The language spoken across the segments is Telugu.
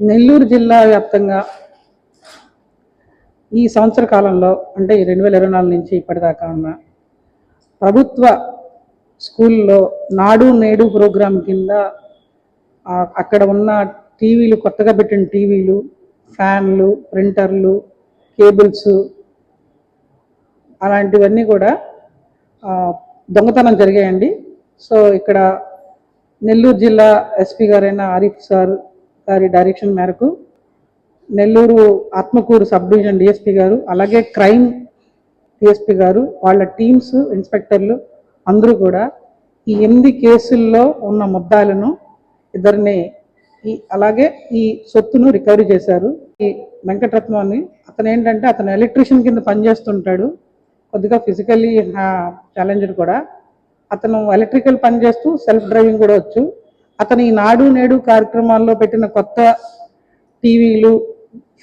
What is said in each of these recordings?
నెల్లూరు జిల్లా వ్యాప్తంగా ఈ సంవత్సర కాలంలో అంటే ఈ రెండు వేల ఇరవై నాలుగు నుంచి ఇప్పటిదాకా ఉన్న ప్రభుత్వ స్కూల్లో నాడు నేడు ప్రోగ్రాం కింద అక్కడ ఉన్న టీవీలు కొత్తగా పెట్టిన టీవీలు ఫ్యాన్లు ప్రింటర్లు కేబుల్స్ అలాంటివన్నీ కూడా దొంగతనం జరిగాయండి. సో ఇక్కడ నెల్లూరు జిల్లా ఎస్పీ గారైన ఆరిఫ్ సార్ గారి డైరెక్షన్ మేరకు Nellore Atmakur sub division DSP గారు అలాగే క్రైమ్ డిఎస్పీ గారు వాళ్ళ టీమ్స్ ఇన్స్పెక్టర్లు అందరూ కూడా ఈ ఎనిమిది కేసుల్లో ఉన్న ముద్దాలను ఇద్దరిని ఈ అలాగే ఈ సొత్తును రికవరీ చేశారు. ఈ వెంకటరత్నం అని అతను ఏంటంటే అతను ఎలక్ట్రీషియన్ కింద పనిచేస్తుంటాడు. కొద్దిగా ఫిజికల్లీ ఛాలెంజ్డ్ కూడా. అతను ఎలక్ట్రికల్ పని చేస్తూ సెల్ఫ్ డ్రైవింగ్ కూడా వచ్చు. అతను ఈ నాడు నేడు కార్యక్రమాల్లో పెట్టిన కొత్త టీవీలు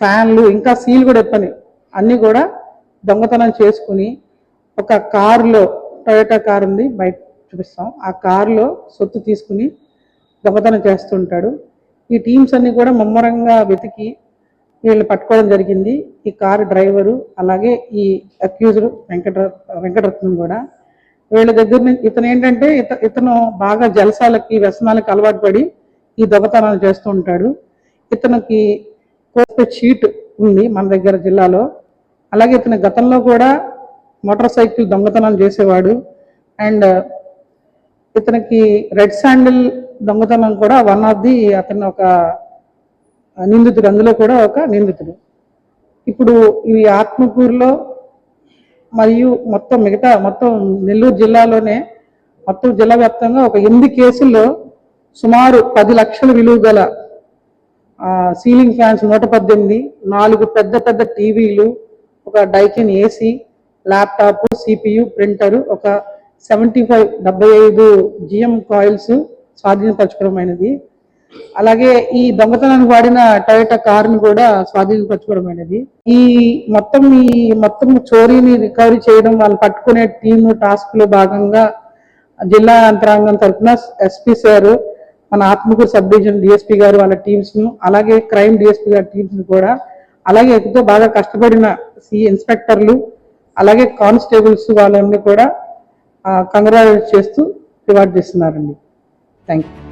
ఫ్యాన్లు ఇంకా సీల్ కూడా ఎప్పని అన్నీ కూడా దొంగతనం చేసుకుని ఒక కారులో టొయోటా కార్ ఉంది బయట చూపిస్తాం. ఆ కారులో సొత్తు తీసుకుని దొంగతనం చేస్తుంటాడు. ఈ టీమ్స్ అన్నీ కూడా ముమ్మరంగా వెతికి వీళ్ళని పట్టుకోవడం జరిగింది. ఈ కారు డ్రైవరు అలాగే ఈ అక్యూజ్డ్ వెంకట వెంకటరత్నం కూడా. వీళ్ళ దగ్గర నుంచి ఇతను ఏంటంటే ఇత ఇతను బాగా జలసాలకి వ్యసనాలకి అలవాటు పడి ఈ దొంగతనాలు చేస్తూ ఉంటాడు. ఇతనికి కోస్తే చీట్ ఉంది మన దగ్గర జిల్లాలో. అలాగే ఇతని గతంలో కూడా మోటార్ సైకిల్ దొంగతనం చేసేవాడు. అండ్ ఇతనికి రెడ్ శాండిల్ దొంగతనం కూడా వన్ ఆఫ్ ది అతను ఒక నిందితుడు. అందులో కూడా ఒక నిందితుడు. ఇప్పుడు ఈ ఆత్మకూరులో మరియు మొత్తం మిగతా మొత్తం నెల్లూరు జిల్లాలోనే మొత్తం జిల్లా వ్యాప్తంగా ఒక ఎనిమిది కేసుల్లో సుమారు పది లక్షల విలువ గల సీలింగ్ ఫ్యాన్స్ నూట పద్దెనిమిది నాలుగు పెద్ద పెద్ద టీవీలు ఒక Daikin AC laptop CPU printer ఒక సెవెంటీ ఫైవ్ డెబ్బై ఐదు జిఎం కాయిల్స్ స్వాధీనపరచుకోవడమైనది. అలాగే ఈ దొంగతనానికి వాడిన టొయోటా కారుని కూడా స్వాధీనపరచుకోవడమైనది. ఈ మొత్తం ఈ మొత్తం చోరీని రికవరీ చేయడం వాళ్ళు పట్టుకునే టీము టాస్క్లో భాగంగా జిల్లా యంత్రాంగం తరఫున ఎస్పీ సార్ మన ఆత్మకూరు సబ్ డివిజన్ డిఎస్పీ గారు వాళ్ళ టీమ్స్ను అలాగే క్రైమ్ డిఎస్పీ గారి టీమ్స్ను కూడా అలాగే ఎంతో బాగా కష్టపడిన సి ఇన్స్పెక్టర్లు అలాగే కానిస్టేబుల్స్ వాళ్ళని కూడా కంగ్రాచులేట్ చేస్తూ రివార్డ్ చేస్తున్నారండి. Thank you